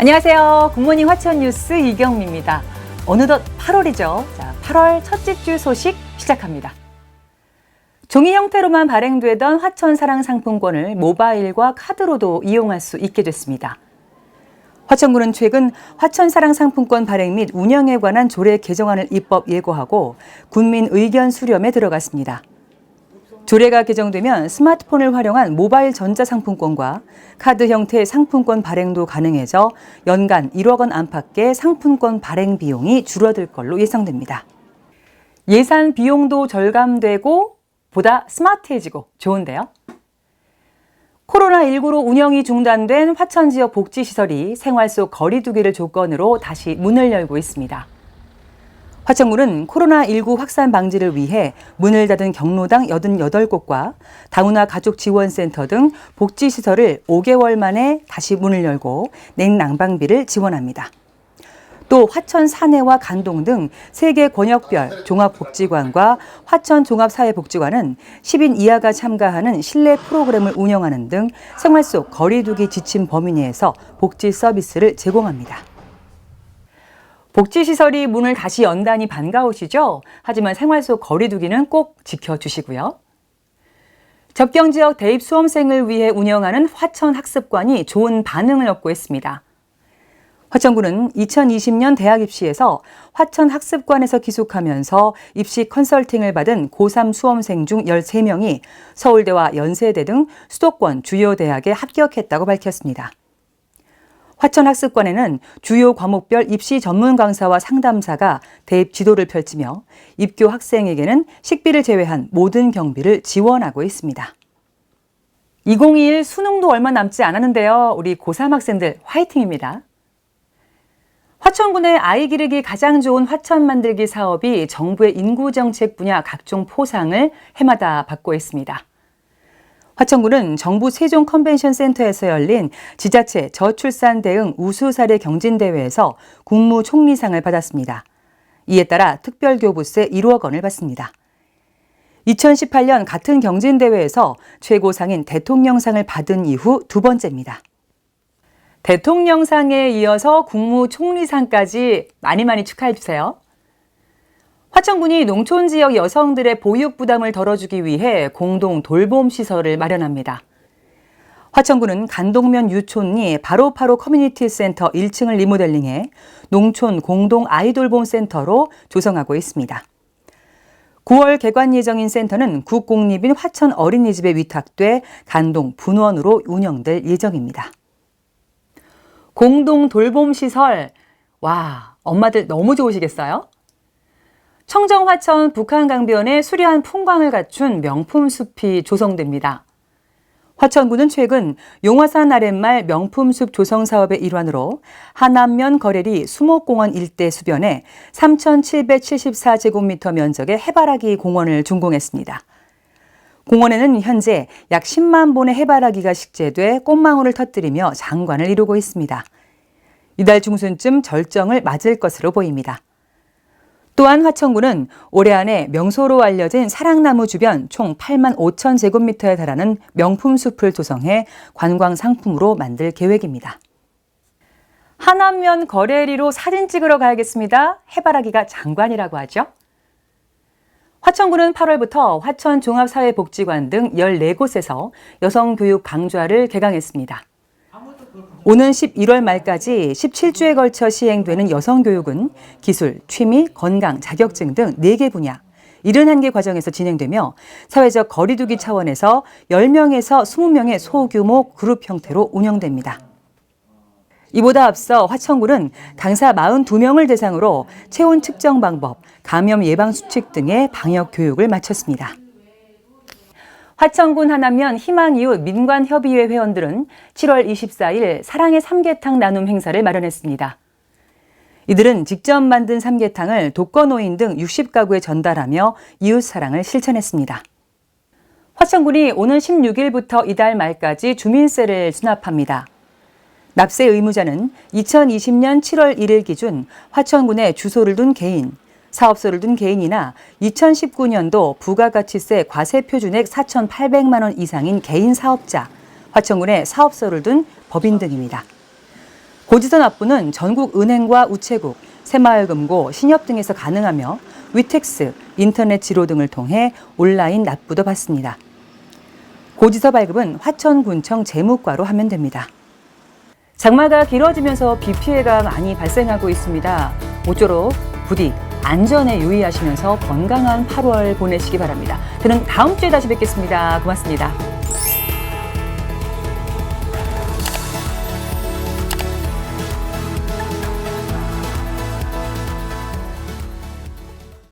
안녕하세요. 굿모닝 화천 뉴스 이경미입니다. 어느덧 8월이죠. 자, 8월 첫째 주 소식 시작합니다. 종이 형태로만 발행되던 화천 사랑 상품권을 모바일과 카드로도 이용할 수 있게 됐습니다. 화천군은 최근 화천 사랑 상품권 발행 및 운영에 관한 조례 개정안을 입법 예고하고 군민 의견 수렴에 들어갔습니다. 조례가 개정되면 스마트폰을 활용한 모바일 전자상품권과 카드 형태의 상품권 발행도 가능해져 연간 1억 원 안팎의 상품권 발행 비용이 줄어들 걸로 예상됩니다. 예산 비용도 절감되고 보다 스마트해지고 좋은데요. 코로나19로 운영이 중단된 화천 지역 복지시설이 생활 속 거리두기를 조건으로 다시 문을 열고 있습니다. 화천군은 코로나19 확산 방지를 위해 문을 닫은 경로당 88곳과 다문화 가족 지원센터 등 복지시설을 5개월 만에 다시 문을 열고 냉난방비를 지원합니다. 또 화천 사내와 간동 등세개 권역별 종합복지관과 화천 종합사회복지관은 10인 이하가 참가하는 실내 프로그램을 운영하는 등 생활 속 거리두기 지침 범위 내에서 복지 서비스를 제공합니다. 복지시설이 문을 다시 연다니 반가우시죠? 하지만 생활 속 거리두기는 꼭 지켜주시고요. 접경 지역 대입 수험생을 위해 운영하는 화천 학습관이 좋은 반응을 얻고 있습니다. 화천구는 2020년 대학 입시에서 화천 학습관에서 기숙하면서 입시 컨설팅을 받은 고3 수험생 중 13명이 서울대와 연세대 등 수도권 주요 대학에 합격했다고 밝혔습니다. 화천학습관에는 주요 과목별 입시 전문 강사와 상담사가 대입 지도를 펼치며 입교 학생에게는 식비를 제외한 모든 경비를 지원하고 있습니다. 2021 수능도 얼마 남지 않았는데요. 우리 고3 학생들 화이팅입니다. 화천군의 아이 기르기 가장 좋은 화천 만들기 사업이 정부의 인구 정책 분야 각종 포상을 해마다 받고 있습니다. 화천군은 정부 세종 컨벤션 센터에서 열린 지자체 저출산 대응 우수 사례 경진 대회에서 국무총리상을 받았습니다. 이에 따라 특별교부세 1억 원을 받습니다. 2018년 같은 경진 대회에서 최고상인 대통령상을 받은 이후 두 번째입니다. 대통령상에 이어서 국무총리상까지 많이 많이 축하해 주세요. 화천군이 농촌 지역 여성들의 보육 부담을 덜어주기 위해 공동 돌봄 시설을 마련합니다. 화천군은 간동면 유촌리 바로바로 커뮤니티 센터 1층을 리모델링해 농촌 공동 아이돌봄 센터로 조성하고 있습니다. 9월 개관 예정인 센터는 국공립인 화천 어린이집에 위탁돼 간동 분원으로 운영될 예정입니다. 공동 돌봄 시설, 와, 엄마들 너무 좋으시겠어요? 청정 화천 북한 강변에 수려한 풍광을 갖춘 명품 숲이 조성됩니다. 화천군은 최근 용화산 아랫말 명품숲 조성 사업의 일환으로 하남면 거래리 수목공원 일대 수변에 3,774제곱미터 면적의 해바라기 공원을 준공했습니다. 공원에는 현재 약 10만 본의 해바라기가 식재돼 꽃망울을 터뜨리며 장관을 이루고 있습니다. 이달 중순쯤 절정을 맞을 것으로 보입니다. 또한 화천군은 올해 안에 명소로 알려진 사랑나무 주변 총 8만 5천 제곱미터에 달하는 명품 숲을 조성해 관광 상품으로 만들 계획입니다. 하남면 거래리로 사진 찍으러 가야겠습니다. 해바라기가 장관이라고 하죠. 화천군은 8월부터 화천 종합사회복지관 등 14곳에서 여성교육 강좌를 개강했습니다. 오는 11월 말까지 17주에 걸쳐 시행되는 여성교육은 기술, 취미, 건강, 자격증 등 4개 분야, 71개 과정에서 진행되며 사회적 거리두기 차원에서 10명에서 20명의 소규모 그룹 형태로 운영됩니다. 이보다 앞서 화천군은 강사 42명을 대상으로 체온 측정 방법, 감염 예방 수칙 등의 방역 교육을 마쳤습니다. 화천군 하남면 희망이웃 민관협의회 회원들은 7월 24일 사랑의 삼계탕 나눔 행사를 마련했습니다. 이들은 직접 만든 삼계탕을 독거노인 등 60가구에 전달하며 이웃 사랑을 실천했습니다. 화천군이 오는 16일부터 이달 말까지 주민세를 수납합니다. 납세 의무자는 2020년 7월 1일 기준 화천군에 주소를 둔 개인, 사업소를 둔 개인이나 2019년도 부가가치세 과세 표준액 4,800만 원 이상인 개인 사업자, 화천군에 사업소를 둔 법인 등입니다. 고지서 납부는 전국 은행과 우체국, 새마을금고, 신협 등에서 가능하며 위텍스, 인터넷 지로 등을 통해 온라인 납부도 받습니다. 고지서 발급은 화천군청 재무과로 하면 됩니다. 장마가 길어지면서 비 피해가 많이 발생하고 있습니다. 모쪼록 부디 안전에 유의하시면서 건강한 8월 보내시기 바랍니다. 저는 다음 주에 다시 뵙겠습니다. 고맙습니다.